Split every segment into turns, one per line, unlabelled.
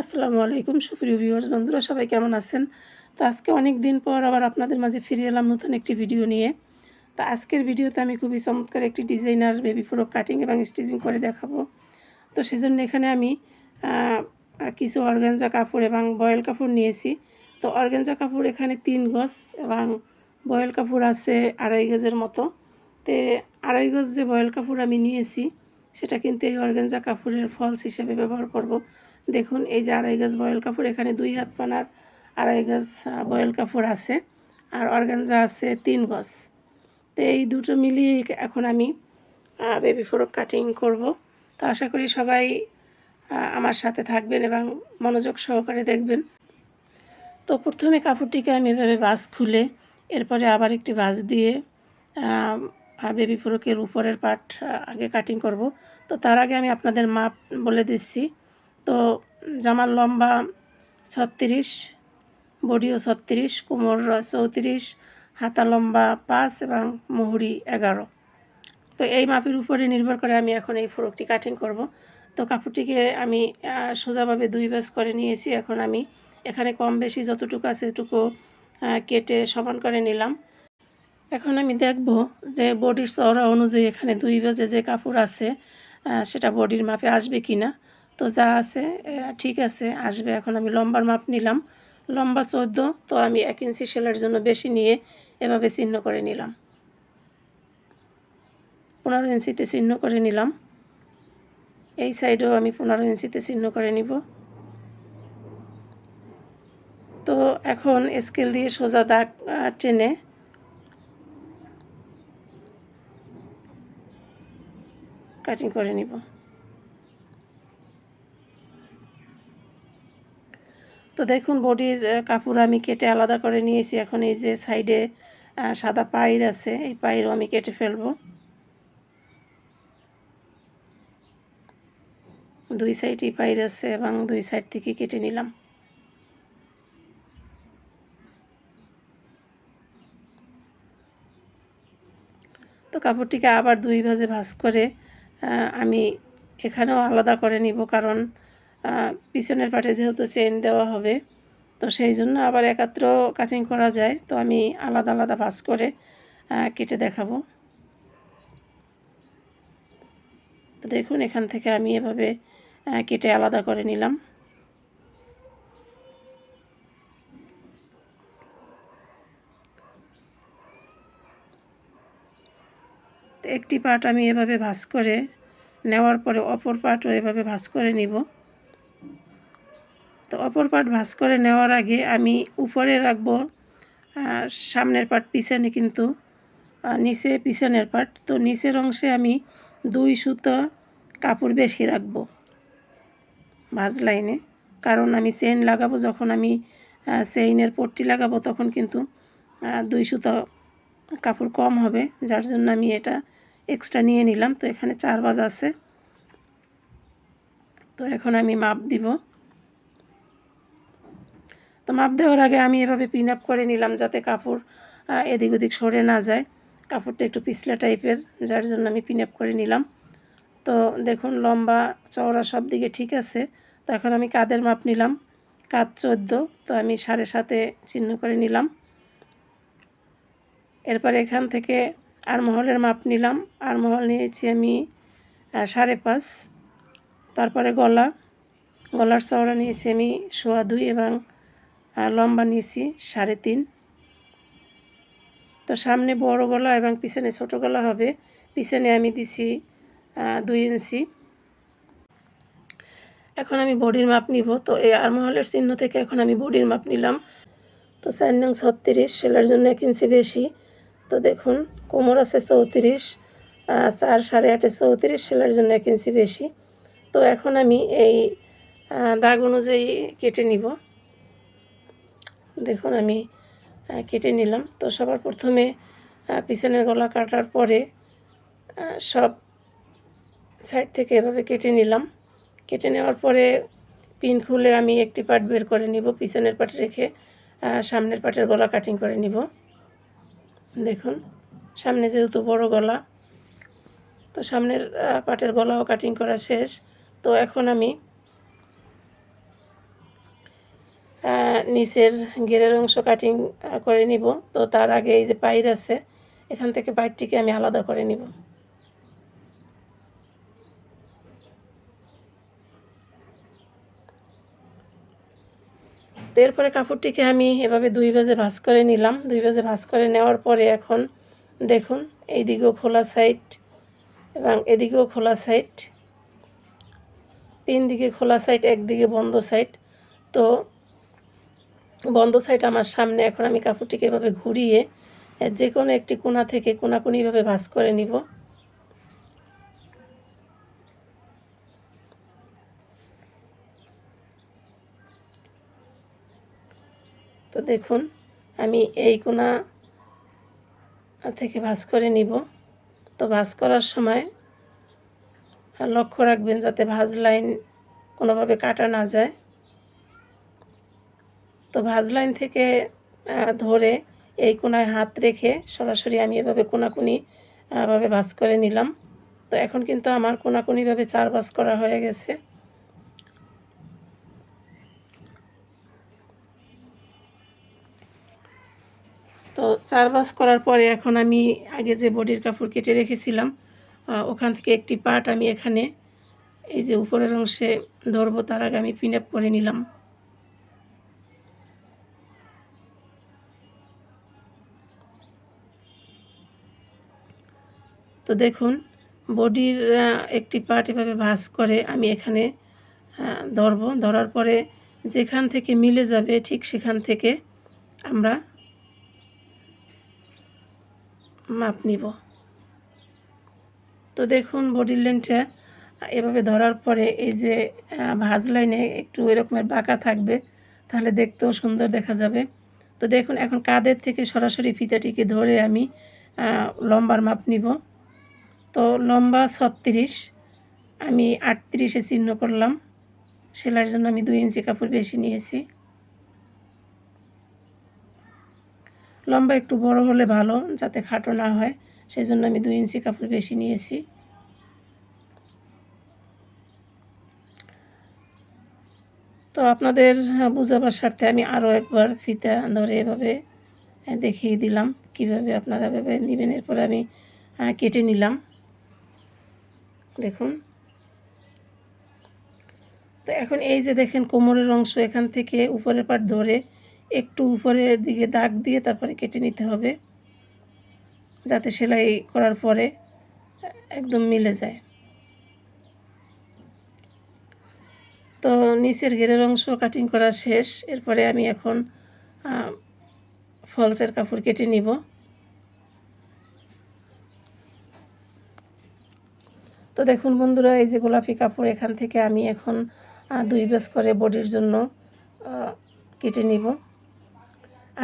আসসালামু আলাইকুম, সুপ্রিয় ভিউয়ার্স বন্ধুরা, সবাই কেমন আছেন? তো আজকে অনেক দিন পর আবার আপনাদের মাঝে ফিরে এলাম নতুন একটি ভিডিও নিয়ে। তো আজকের ভিডিওতে আমি খুবই চমৎকার একটি ডিজাইনার বেবি ফ্রক কাটিং এবং স্টিচিং করে দেখাবো। তো সেজন্য এখানে আমি কিছু অর্গানজা কাপড় এবং বয়েল কাপড় নিয়েছি। তো অর্গানজা কাপড় এখানে তিন গজ এবং বয়েল কাপড় আছে আড়াই গজের মতো। তে আড়াই গজ যে বয়েল কাপড় আমি নিয়েছি, সেটা কিন্তু এই অর্গানজা কাপড়ের ফলস হিসেবে ব্যবহার করব। দেখুন এই যে আড়াই গজ বয়েল কাপড় এখানে দুই হাত পানার আড়াই আহ, বয়েল কাপড় আছে। আর অর্গানজা আছে তিন গজ তো এই দুটো মিলিয়ে এখন আমি বেবি ফ্রক কাটিং করব। তো আশা করি সবাই আমার সাথে থাকবেন এবং মনোযোগ সহকারে দেখবেন। তো প্রথমে কাপড়টিকে আমি এভাবে বাস খুলে এরপরে আবার একটি বাস দিয়ে বেবি ফ্রকের উপরের পার্ট আগে কাটিং করব। তো তার আগে আমি আপনাদের মাপ বলে দিচ্ছি। তো জামার লম্বা ছত্রিশ, বডিও ছত্রিশ, কোমর চৌত্রিশ, হাতা লম্বা পাঁচ এবং মুহুরি এগারো। তো এই মাপের উপরে নির্ভর করে আমি এখন এই ফ্রকটি কাটিং করব। তো কাপড়টিকে আমি সোজাভাবে দুই ব্যাস করে নিয়েছি। এখন আমি এখানে কম বেশি যতটুকু আছে এটুকু কেটে সমান করে নিলাম। এখন আমি দেখব যে বডির চওড়া অনুযায়ী এখানে দুই বাজে যে কাপড় আছে সেটা বডির মাপে আসবে কি না তো যা আছে ঠিক আছে, আসবে। এখন আমি লম্বার মাপ নিলাম। লম্বা চোদ্দ, তো আমি এক ইঞ্চি সেলের জন্য বেশি নিয়ে এভাবে চিহ্ন করে নিলাম। পনেরো ইঞ্চিতে চিহ্ন করে নিলাম। এই সাইডেও আমি পনেরো ইঞ্চিতে চিহ্ন করে নিব। তো এখন স্কেল দিয়ে সোজা দাগ টেনে কাটিং করে নিব। তো দেখুন বডির কাপড় আমি কেটে আলাদা করে নিয়েছি। এখন এই যে সাইডে সাদা পাইর আছে, এই পাইরও আমি কেটে ফেলব। দুই সাইডই পাইর আছে এবং দুই সাইড থেকে কেটে নিলাম। তো কাপড়টিকে আবার দুই ভাজে ভাজ করে আমি এখানেও আলাদা করে নিব কারণ পিছনের পাটে যেহেতু চেন দেওয়া হবে, তো সেই জন্য আবার একাত্র কাটিং করা যায়। তো আমি আলাদা আলাদা ভাঁজ করে কেটে দেখাবো। তো দেখুন, এখান থেকে আমি এভাবে কেটে আলাদা করে নিলাম। একটি পার্ট আমি এভাবে ভাঁজ করে, নেওয়ার পরে অপর পাটও এভাবে ভাঁজ করে নিব। তো অপর পার্ট ভাঁজ করে নেওয়ার আগে আমি উপরে রাখব সামনের পার্ট পিছনে কিন্তু নিচে পিছনের পার্ট। তো নিচের অংশে আমি দুই সুতো কাপড় বেশি রাখব ভাঁজ লাইনে। কারণ আমি চেইন লাগাবো, যখন আমি চেইনের পট্টি লাগাবো তখন কিন্তু দুই সুতো কাপড় কম হবে। যার জন্য আমি এটা এক্সট্রা নিয়ে নিলাম। তো এখানে চার বাজ আছে। তো এখন আমি মাপ দিব। তো মাপ দেওয়ার আগে আমি এভাবে পিন আপ করে নিলাম যাতে কাপড় এদিক ওদিক সরে না যায়। কাপড়টা একটু পিছলা টাইপের যার জন্য আমি পিন আপ করে নিলাম। তো দেখুন, লম্বা, চওড়া সব দিকে ঠিক আছে। তো এখন আমি কাদের মাপ নিলাম। কাদ চোদ্দ, তো আমি সাড়ে সাতে চিহ্ন করে নিলাম। এরপর এখান থেকে আরমহলের মাপ নিলাম। আরমহল নিয়েছি আমি সাড়ে পাঁচ। তারপরে গলা। গলার চওড়া নিয়েছি আমি সোয়া দুই এবং লম্বা নিয়েছি, সাড়ে তিন। তো সামনে বড় গলা এবং পিছনে ছোট গলা হবে। পিছনে আমি দিছি দুই ইঞ্চি। এখন আমি বডির মাপ নিব। তো এই আরমহলের চিহ্ন থেকে এখন আমি বডির মাপ নিলাম। তো চার নং ছত্রিশ, সেলার জন্য এক ইঞ্চি বেশি। তো দেখুন, কোমর আছে চৌত্রিশ চার সাড়ে আটে চৌত্রিশ, সেলার জন্য এক ইঞ্চি বেশি। তো এখন আমি এই দাগ অনুযায়ী কেটে নিব। দেখুন, আমি কেটে নিলাম। তো সবার প্রথমে পিছনের গলা কাটার পরে সব সাইড থেকে এভাবে কেটে নিলাম। কেটে নেওয়ার পরে, পিন খুলে আমি একটি পাট বের করে নিব, পিছনের পার্ট রেখে সামনের পাটের গলা কাটিং করে নিব। দেখুন, সামনে যেহেতু বড় গলা, তো সামনের পাটের গলাও কাটিং করা শেষ। তো এখন আমি নিচের ঘেরের অংশ কাটিং করে নিব। তো তার আগে এই যে পাইর আছে, এখান থেকে পাইরটিকে আমি আলাদা করে নিব। তো এরপরে কাপড়টিকে আমি এভাবে দুই ভাজে ভাঁজ করে নিলাম। দুই বাজে ভাঁজ করে নেওয়ার পরে এখন দেখুন, এইদিকেও খোলা সাইড এবং এদিকেও খোলা সাইড তিন দিকে খোলা সাইড একদিকে বন্ধ সাইড তো বন্ধ সাইড আমার সামনে, এখন আমি কাপড়টিকে এভাবে ঘুরিয়ে যে কোনো একটি কোনা থেকে কোনাকুনিভাবে ভাস করে নিব। তো দেখুন, আমি এই কোনা থেকে ভাস করে নিব। তো ভাস করার সময় লক্ষ্য রাখবেন যাতে ভাঁজ লাইন কোনোভাবে কাটা না যায়। তো ভাজ লাইন থেকে ধরে এই কোনায় হাত রেখে সরাসরি আমি এভাবে কোনাকুনি ভাবে ভাঁজ করে নিলাম। তো এখন কিন্তু আমার কোনাকুনিভাবে চার ভাঁজ করা হয়ে গেছে। তো চার ভাঁজ করার পরে এখন আমি আগে যে বডির কাপড় কেটে রেখেছিলাম ওখান থেকে একটি পার্ট আমি এখানে এই যে উপরের অংশে ধরবো, তার আগে আমি পিন আপ করে নিলাম। দেখুন, বডির একটি পার্ট এভাবে ভাঁজ করে আমি এখানে ধরবো। ধরার পরে যেখান থেকে মিলে যাবে, ঠিক সেখান থেকে আমরা মাপ নিব। তো দেখুন, বডির লেন্থটা এভাবে ধরার পরে এই যে ভাঁজ লাইনে একটু এরকমের বাঁকা থাকবে, তাহলে দেখতেও সুন্দর দেখা যাবে। তো দেখুন, এখন কাদের থেকে সরাসরি ফিতাটিকে ধরে আমি লম্বার মাপ নিব। তো লম্বা ছত্রিশ আমি আটত্রিশে চিহ্ন করলাম। সেলাইয়ের জন্য আমি দুই ইঞ্চি কাপড় বেশি নিয়েছি। লম্বা একটু বড় হলে ভালো যাতে খাটো না হয় সেই জন্য আমি দুই ইঞ্চি কাপড় বেশি নিয়েছি। তো আপনাদের আহ, বোঝাবার স্বার্থে আমি আরও একবার ফিতা ধরে এভাবে দেখিয়ে দিলাম। কীভাবে আপনারা এভাবে নেবেন? এরপরে আমি কেটে নিলাম। দেখুন। তো এখন এই যে দেখেন কোমরের অংশ এখান থেকে উপরের পাট ধরে একটু উপরের দিকে দাগ দিয়ে তারপরে কেটে নিতে হবে, যাতে সেলাই করার পরে একদম মিলে যায়। তো নিচের ঘেরের অংশ কাটিং করা শেষ, এরপরে আমি এখন ফলসের কাপড় কেটে নিব। তো দেখুন বন্ধুরা, এই যে গোলাপি কাপড় এখান থেকে আমি এখন দুই বেস করে বডির জন্য কেটে নিব।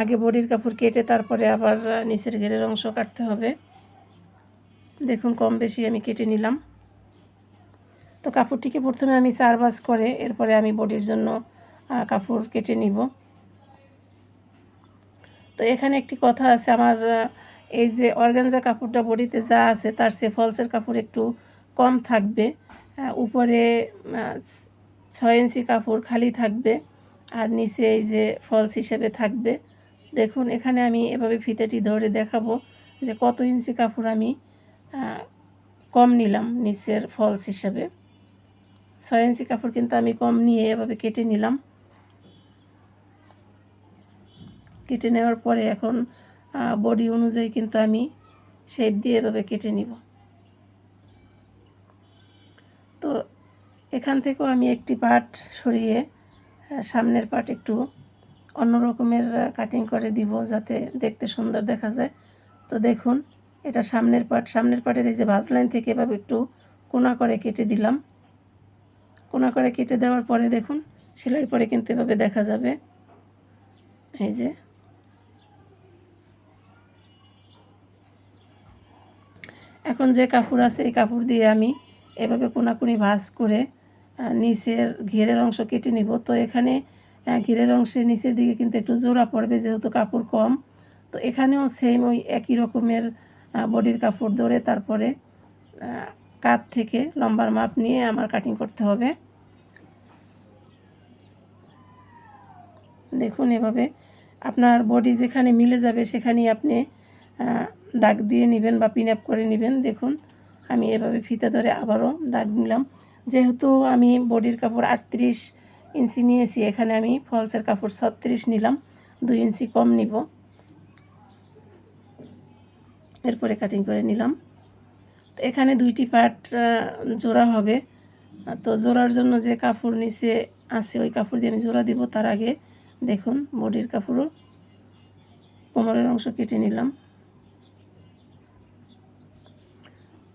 আগে বডির কাপড় কেটে তারপরে আবার নিচের ঘেরের অংশ কাটতে হবে। দেখুন, কম বেশি আমি কেটে নিলাম। তো কাপড়টিকে প্রথমে আমি চার বাস করে এরপরে আমি বডির জন্য কাপড় কেটে নিব। তো এখানে একটি কথা আছে, আমার এই যে অর্গানজা কাপড়টা বডিতে যা আছে, তার সে ফলসের কাপড় একটু কম থাকবে উপরে ছয় ইঞ্চি কাপড় খালি থাকবে আর নিচে এই যে ফলস হিসেবে থাকবে। দেখুন, এখানে আমি এভাবে ফিতেটি ধরে দেখাবো যে কত ইঞ্চি কাপড় আমি কম নিলাম নিচের ফলস হিসেবে। ছয় ইঞ্চি কাপড় কিন্তু আমি কম নিয়ে এভাবে কেটে নিলাম। কেটে নেওয়ার পরে এখন বডি অনুযায়ী কিন্তু আমি শেপ দিয়ে এভাবে কেটে নিব তো এখান থেকেও আমি একটি পার্ট সরিয়ে সামনের পার্ট একটু অন্য রকমের কাটিং করে দিব যাতে দেখতে সুন্দর দেখা যায়। তো দেখুন, এটা সামনের পার্ট সামনের পার্টের এই যে ভাঁজ লাইন থেকে এভাবে একটু কোনা করে কেটে দিলাম। কোনা করে কেটে দেওয়ার পরে দেখুন সেলাই পরে কিন্তু এভাবে দেখা যাবে। এই যে। এখন যে কাপড় আছে, এই কাপড় দিয়ে আমি এভাবে কোনাকুনি ভাঁজ করে নিচের ঘেরের অংশ কেটে নিব। তো এখানে ঘেরের অংশের নিচের দিকে কিন্তু একটু জোড়া পড়বে, যেহেতু কাপড় কম। তো এখানেও সেম ওই একই রকমের বডির কাপড় ধরে তারপরে কাত থেকে লম্বার মাপ নিয়ে আমার কাটিং করতে হবে। দেখুন এভাবে আপনার বডি যেখানে মিলে যাবে সেখানেই আপনি দাগ দিয়ে নেবেন বা পিন আপ করে নেবেন। দেখুন, আমি এভাবে ফিতে ধরে আবারও দাগ নিলাম। যেহেতু আমি বডির কাপড় আটত্রিশ ইঞ্চি নিয়েছি, এখানে আমি ফলসের কাপড় ছত্রিশ নিলাম, দুই ইঞ্চি কম নিব। এরপরে কাটিং করে নিলাম। তো এখানে দুইটি পার্ট জোড়া হবে। তো জোড়ার জন্য যে কাপড় নিচে আছে, ওই কাপড় দিয়ে আমি জোড়া দিব। তার আগে দেখুন, বডির কাপড়ও কোমরের অংশ কেটে নিলাম।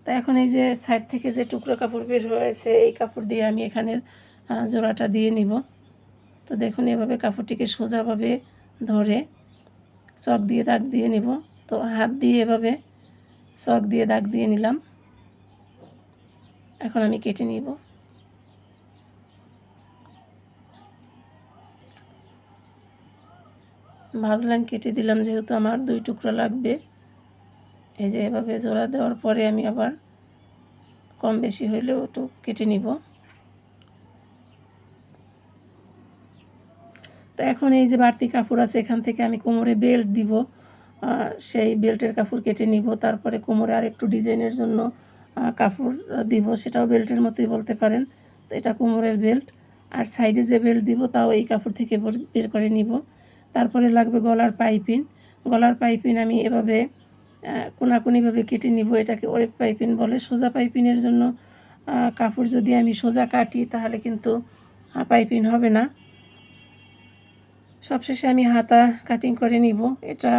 তো এখন এই যে সাইড থেকে যে টুকরো কাপড় বের হয়েছে, এই কাপড় দিয়ে আমি এখানের জোড়াটা দিয়ে নিব। তো দেখুন, এভাবে কাপড়টিকে সোজাভাবে ধরে চক দিয়ে দাগ দিয়ে নিব। তো হাত দিয়ে এভাবে চক দিয়ে দাগ দিয়ে নিলাম। এখন আমি কেটে নিব। ভাঁজ লাইন কেটে দিলাম, যেহেতু আমার দুই টুকরো লাগবে। এই যে এভাবে জোড়া দেওয়ার পরে আমি আবার কম বেশি হইলেও একটু কেটে নিব। তো এখন এই যে বাড়তি কাপড় আছে, এখান থেকে আমি কোমরে বেল্ট দিব। সেই বেল্টের কাপড় কেটে নিব, তারপরে কোমরে আর একটু ডিজাইনের জন্য কাপড় দিব, সেটাও বেল্টের মতোই বলতে পারেন। তো এটা কোমরের বেল্ট, আর সাইডে যে বেল্ট দিব, তাও এই কাপড় থেকে বের- করে নিব। তারপরে লাগবে গলার পাইপিন গলার পাইপিন আমি এভাবে কোনাকুনিভাবে কেটে নিব, এটাকে ওয়েব পাইপিন বলে। সোজা পাইপিনের জন্য কাপড় যদি আমি সোজা কাটি, তাহলে কিন্তু পাইপিন হবে না। সবশেষে আমি হাতা কাটিং করে নিব। এটা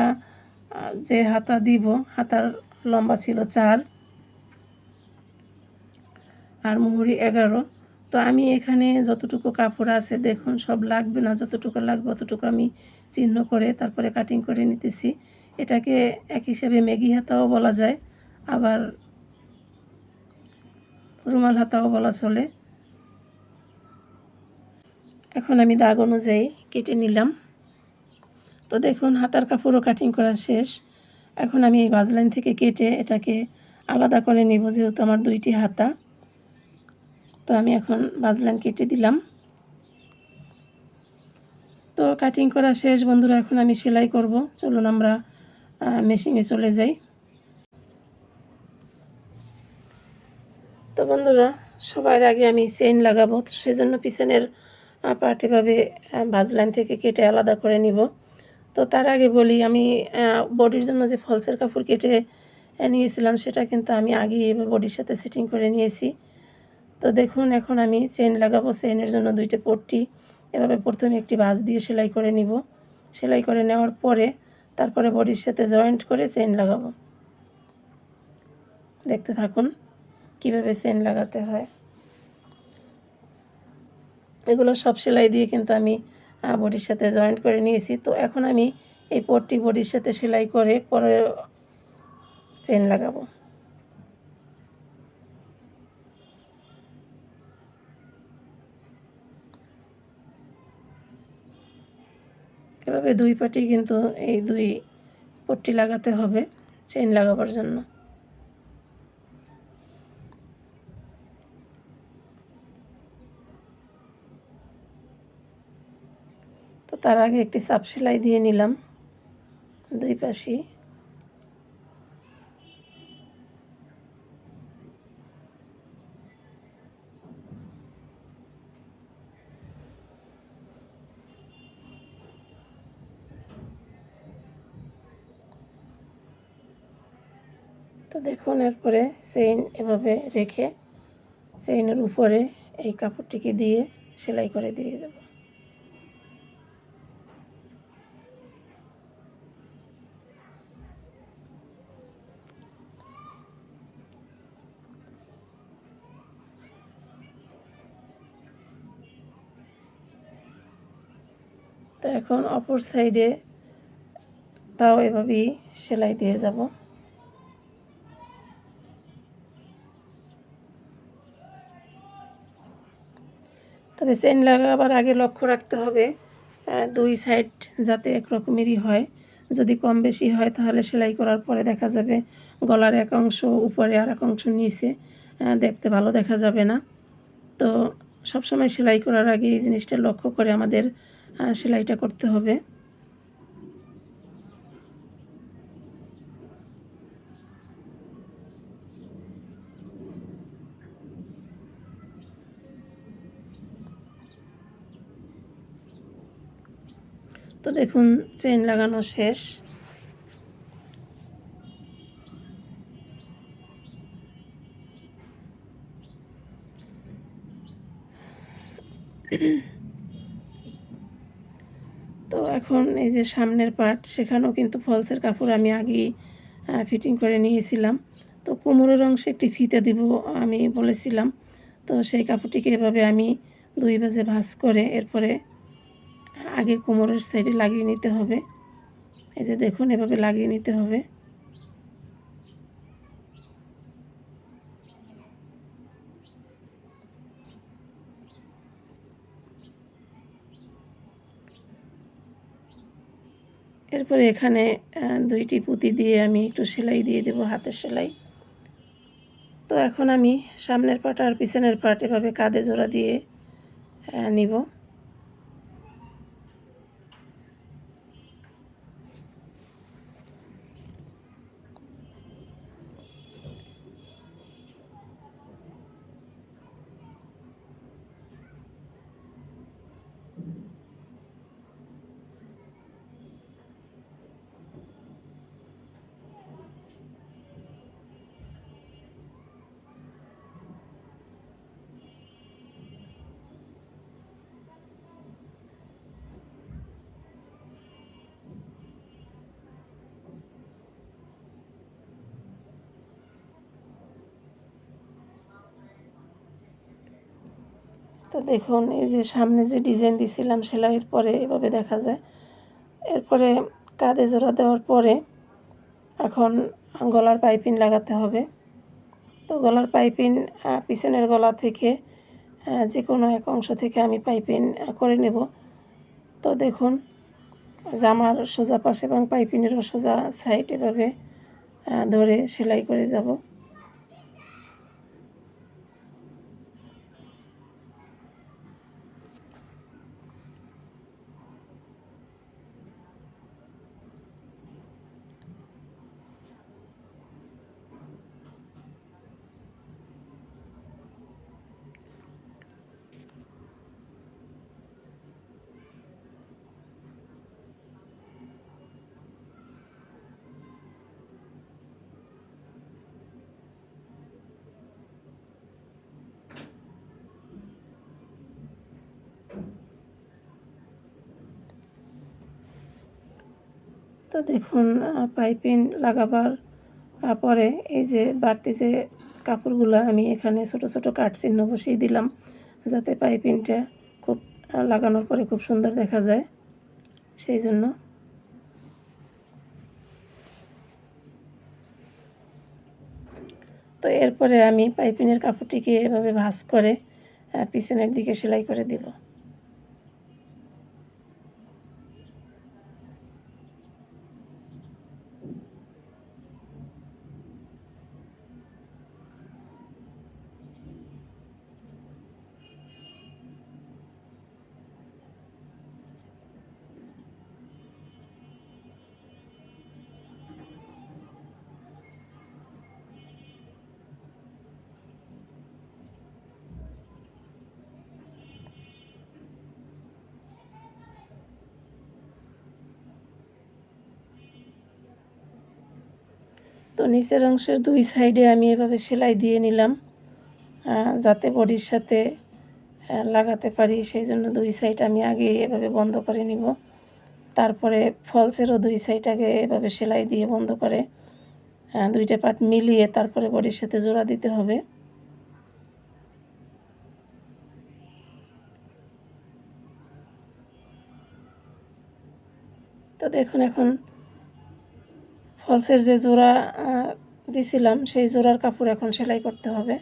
যে হাতা দিব, হাতার লম্বা ছিল চার আর মুহুরি এগারো। তো আমি এখানে যতটুকু কাপড় আছে, দেখুন, সব লাগবে না, যতটুকু লাগবে অতটুকু আমি চিহ্ন করে তারপরে কাটিং করে নিতেছি। এটাকে এক হিসেবে ম্যাগি হাতাও বলা যায়, আবার রুমাল হাতাও বলা চলে। এখন আমি দাগ অনুযায়ী কেটে নিলাম। তো দেখুন, হাতার কাপড়ও কাটিং করা শেষ। এখন আমি এই বাজলাইন থেকে কেটে এটাকে আলাদা করে নিব, যেহেতু আমার দুইটি হাতা। তো আমি এখন বাজলাইন কেটে দিলাম। তো কাটিং করা শেষ, বন্ধুরা, এখন আমি সেলাই করব। চলুন আমরা মেশিনে চলে যাই। তো বন্ধুরা, সবার আগে আমি চেইন লাগাবো, তো সেজন্য পিছনের পার্ট এভাবে ভাজ লাইন থেকে কেটে আলাদা করে নিব। তো তার আগে বলি, আমি বডির জন্য যে ফলসের কাপড় কেটে নিয়েছিলাম, সেটা কিন্তু আমি আগে বডির সাথে সেটিং করে নিয়েছি। তো দেখুন, এখন আমি চেন লাগাবো চেনের জন্য দুইটা পট্টি। এভাবে প্রথমে একটি ভাঁজ দিয়ে সেলাই করে নিব। সেলাই করে নেওয়ার পরে তারপরে বডির সাথে জয়েন্ট করে চেন লাগাবো। দেখতে থাকুন কীভাবে চেন লাগাতে হয়। এগুলো সব সেলাই দিয়ে কিন্তু আমি বডির সাথে জয়েন্ট করে নিয়েছি। তো এখন আমি এই পটটি বডির সাথে সেলাই করে পরে চেন লাগাবো। এভাবে দুই পাটি কিন্তু এই দুই পট্টি লাগাতে হবে চেন লাগাবার জন্য। তো তার আগে একটি সাপ সেলাই দিয়ে নিলাম দুই পাশে। দেখুন এরপরে চেইন এভাবে রেখে চেইনের উপরে এই কাপড়টিকে দিয়ে সেলাই করে দিয়ে যাব। তো এখন অপর সাইডে তাও এভাবেই সেলাই দিয়ে যাব। তবে চেন লাগাবার আগে লক্ষ্য রাখতে হবে দুই সাইড যাতে একরকমেরই হয়। যদি কম বেশি হয় তাহলে সেলাই করার পরে দেখা যাবে গলার এক অংশ উপরে আর এক অংশ নিচে দেখতে ভালো দেখা যাবে না। তো সবসময় সেলাই করার আগে এই জিনিসটা লক্ষ্য করে আমাদের সেলাইটা করতে হবে। তো দেখুন চেন লাগানো শেষ। তো এখন এই যে সামনের পার্ট সেখানেও কিন্তু ফলসের কাপড় আমি আগেই ফিটিং করে নিয়েছিলাম। তো কোমরের অংশে একটি ফিতে দিব আমি বলেছিলাম। তো সেই কাপড়টিকে এভাবে আমি দুই বাজে ভাঁজ করে এরপরে আগে কোমরের সাইডে লাগিয়ে নিতে হবে। এই যে দেখুন, এভাবে লাগিয়ে নিতে হবে। এরপরে এখানে দুইটি পুঁতি দিয়ে আমি একটু সেলাই দিয়ে দেবো হাতের সেলাই। তো এখন আমি সামনের পাট আর পিছনের পাট এভাবে কাঁধে জোড়া দিয়ে নিব। দেখুন এই যে সামনে যে ডিজাইন দিছিলাম সেলাইয়ের পরে এভাবে দেখা যায়। এরপরে কাঁধে জোড়া দেওয়ার পরে এখন গলার পাইপিং লাগাতে হবে। তো গলার পাইপিং আহ, পিছনের গলা থেকে যে কোনো এক অংশ থেকে আমি পাইপিং আহ, করে নেব। তো দেখুন জামার সোজা পাশে এবং পাইপিনেরও সোজা সাইড এভাবে ধরে সেলাই করে যাব। তো দেখুন পাইপিং লাগাবার পরে এই যে বাড়তি যে কাপড়গুলো আমি এখানে ছোট ছোট কাট চিহ্ন বসিয়ে দিলাম, যাতে পাইপিংটা খুব লাগানোর পরে খুব সুন্দর দেখা যায়। সেই জন্য। তো এরপরে আমি পাইপিংয়ের কাপড়টিকে এভাবে ভাঁজ করে পিছনের দিকে সেলাই করে দিব। তো নিচের অংশের দুই সাইডে আমি এভাবে সেলাই দিয়ে নিলাম যাতে বডির সাথে লাগাতে পারি। সেই জন্য দুই সাইড আমি আগে এভাবে বন্ধ করে নিব। তারপরে ফলসেরও দুই সাইড আগে এভাবে সেলাই দিয়ে বন্ধ করে দুইটা পার্ট মিলিয়ে তারপরে বডির সাথে জোড়া দিতে হবে। তো দেখুন, এখন ফলসের যে জোড়া দিছিলাম সেই জোড়ার কাপড় এখন সেলাই করতে হবে।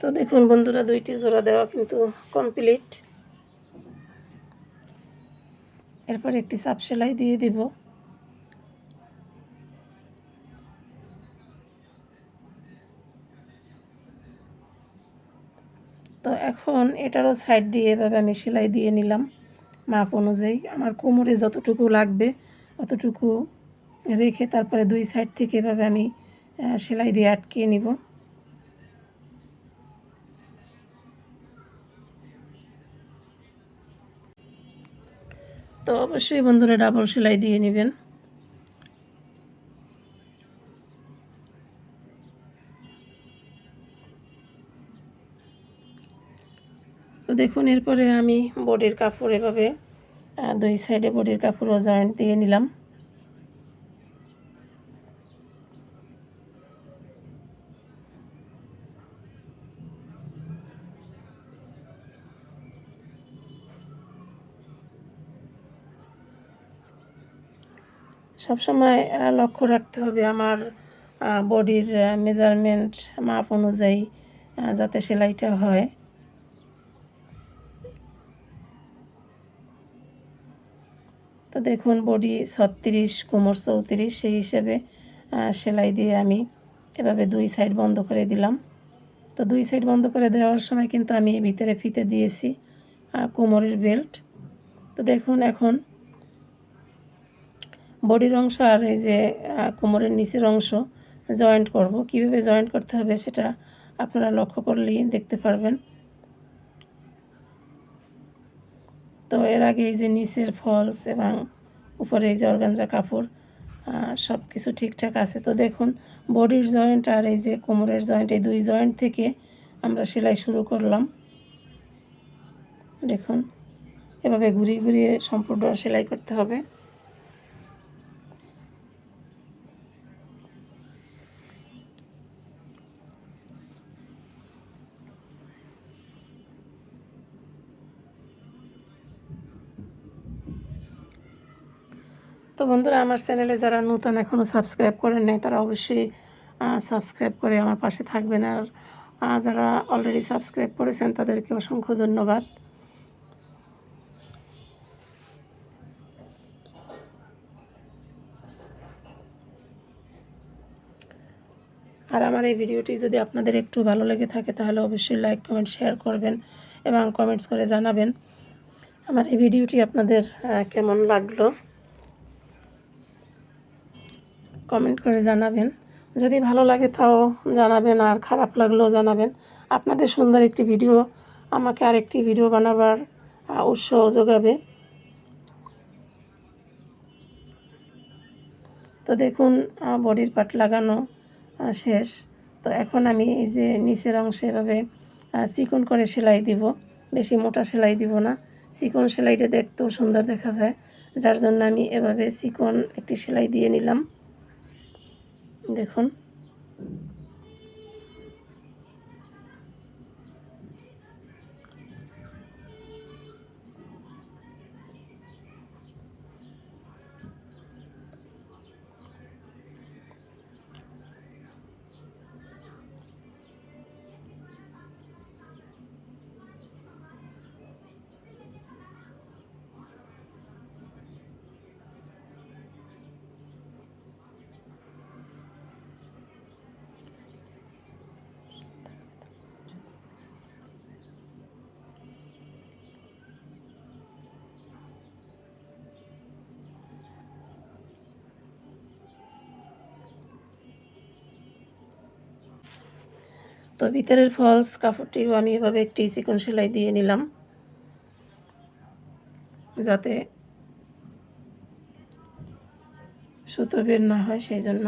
তো দেখুন বন্ধুরা, দুইটি জোড়া দেওয়া কিন্তু কমপ্লিট এরপর একটি সাপ সেলাই দিয়ে দিব। তো এখন এটারও সাইড দিয়ে এভাবে আমি সেলাই দিয়ে নিলাম। মাপ অনুযায়ী আমার কোমরে যতটুকু লাগবে অতটুকু রেখে তারপরে দুই সাইড থেকে এভাবে আমি সেলাই দিয়ে আটকিয়ে নিব। অবশ্যই বন্ধুরা ডাবল সেলাই দিয়ে নেবেন। তো দেখুন, এরপরে আমি বডির কাপড় এভাবে দুই সাইডে বডির কাপড়ও জয়েন্ট দিয়ে নিলাম। সবসময় লক্ষ্য রাখতে হবে আমার বডির মেজারমেন্ট মাপ অনুযায়ী যাতে সেলাইটা হয়। তো দেখুন বডি ছত্রিশ, কোমর চৌত্রিশ, সেই হিসেবে সেলাই দিয়ে আমি এভাবে দুই সাইড বন্ধ করে দিলাম। তো দুই সাইড বন্ধ করে দেওয়ার সময় কিন্তু আমি ভিতরে ফিতে দিয়েছি কোমরের বেল্ট তো দেখুন, এখন বডির অংশ আর এই যে কোমরের নিচের অংশ জয়েন্ট করব। কীভাবে জয়েন্ট করতে হবে সেটা আপনারা লক্ষ্য করলেই দেখতে পারবেন। তো এর আগে এই যে নিচের ফলস এবং উপরে এই যে অর্গানজা কাপড় সব কিছু ঠিকঠাক আছে। তো দেখুন, বডির জয়েন্ট আর এই যে কোমরের জয়েন্ট এই দুই জয়েন্ট থেকে আমরা সেলাই শুরু করলাম। দেখুন, এভাবে ঘুরিয়ে ঘুরিয়ে সম্পূর্ণ সেলাই করতে হবে। তো বন্ধুরা, আমার চ্যানেলে যারা নতুন এখনও সাবস্ক্রাইব করেন নাই, তারা অবশ্যই সাবস্ক্রাইব করে আমার পাশে থাকবেন। আর যারা অলরেডি সাবস্ক্রাইব করেছেন, তাদেরকে অসংখ্য ধন্যবাদ। আর আমার এই ভিডিওটি যদি আপনাদের একটু ভালো লেগে থাকে, তাহলে অবশ্যই লাইক কমেন্ট শেয়ার করবেন এবং কমেন্টস করে জানাবেন। আমার এই ভিডিওটি আপনাদের কেমন লাগল? কমেন্ট করে জানাবেন। যদি ভালো লাগে তাও জানাবেন, আর খারাপ লাগলেও জানাবেন। আপনাদের সুন্দর একটি ভিডিও আমাকে আরেকটি ভিডিও বানাবার উৎসাহ যোগাবে। তো দেখুন বডির পার্ট লাগানো শেষ। তো এখন আমি এই যে নিচের অংশে এভাবে চিকন করে সেলাই দিব। বেশি মোটা সেলাই দিব না। চিকন সেলাইটা দেখতেও সুন্দর দেখা যায়। যার জন্য আমি এভাবে চিকন একটি সেলাই দিয়ে নিলাম। দেখুন তো ভিতরের ফলস কাপড়টিও আমি এভাবে একটি চিকন সেলাই দিয়ে নিলাম। যাতে সুতো বের না হয় সেই জন্য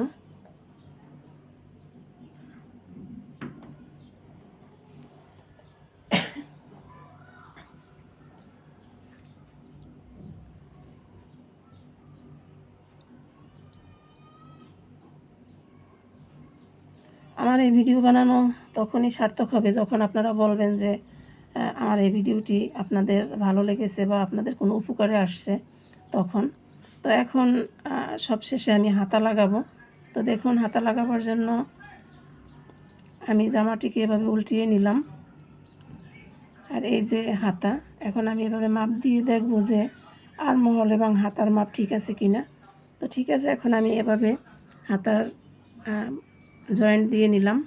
আমার এই ভিডিও বানানো তখনই সার্থক হবে যখন আপনারা বলবেন যে আমার এই ভিডিওটি আপনাদের ভালো লেগেছে বা আপনাদের কোনো উপকারে আসছে তখন। তো এখন সবশেষে আমি হাতা লাগাবো। তো দেখুন, হাতা লাগাবার জন্য আমি জামাটিকে এভাবে উল্টিয়ে নিলাম। আর এই যে হাতা, এখন আমি এভাবে মাপ দিয়ে দেখব যে, আর মহল এবং হাতার মাপ ঠিক আছে কি না তো ঠিক আছে, এখন আমি এভাবে হাতার জয়েন্ট দিয়ে নিলাম।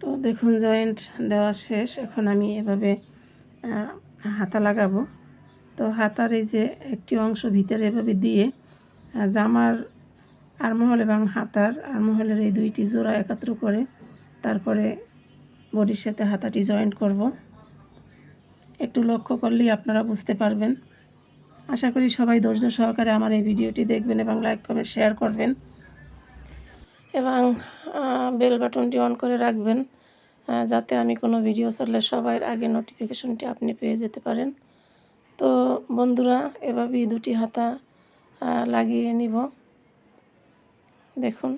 তো দেখুন জয়েন্ট দেওয়া শেষ। এখন আমি এভাবে হাতা লাগাবো। তো হাতার এই যে একটি অংশ ভিতরে এভাবে দিয়ে জামার আরমহল এবং হাতার আরমহলের এই দুইটি জোড়া একত্র করে তারপরে বডির সাথে হাতাটি জয়েন্ট করব। একটু লক্ষ্য করলেই আপনারা বুঝতে পারবেন। আশা করি সবাই ধৈর্য সহকারে আমার এই ভিডিওটি দেখবেন এবং লাইক কমেন্ট শেয়ার করবেন। এবং বেল বাটনটি অন করে রাখবেন যাতে আমি কোনো ভিডিও ছাড়লে সবার আগে নোটিফিকেশনটি আপনি পেয়ে যেতে পারেন। তো বন্ধুরা, এভাবেই দুটি হাতা লাগিয়ে নিব। দেখুন।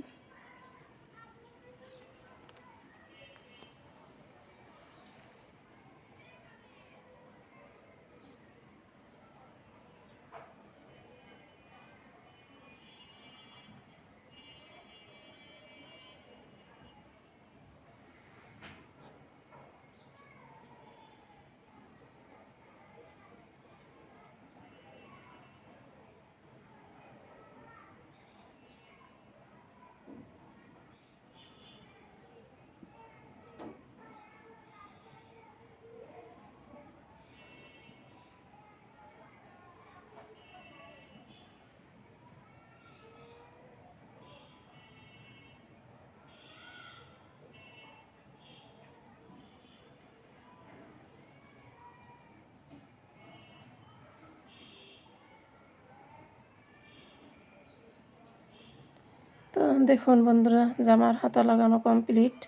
তো দেখুন বন্ধুরা, জামার হাতা লাগানো কমপ্লিট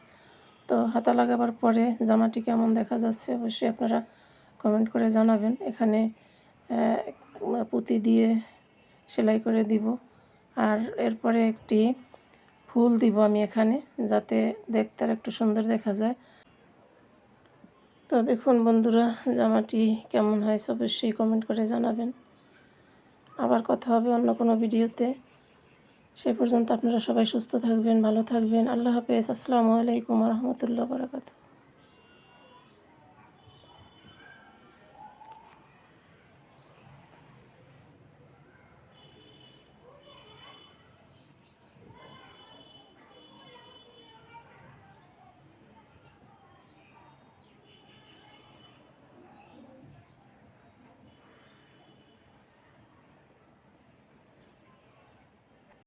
তো হাতা লাগাবার পরে জামাটি কেমন দেখা যাচ্ছে অবশ্যই আপনারা কমেন্ট করে জানাবেন। এখানে পুঁতি দিয়ে সেলাই করে দিব। আর এরপরে একটি ফুল দিব আমি এখানে, যাতে দেখতে আর একটু সুন্দর দেখা যায়। তো দেখুন বন্ধুরা, জামাটি কেমন হয়েছে অবশ্যই কমেন্ট করে জানাবেন। আবার কথা হবে অন্য কোনো ভিডিওতে সে পর্যন্ত আপনারা সবাই সুস্থ থাকবেন ভালো থাকবেন। আল্লাহ হাফেজ। আসসালামু আলাইকুম রহমতুল্লাহ বারাকাতু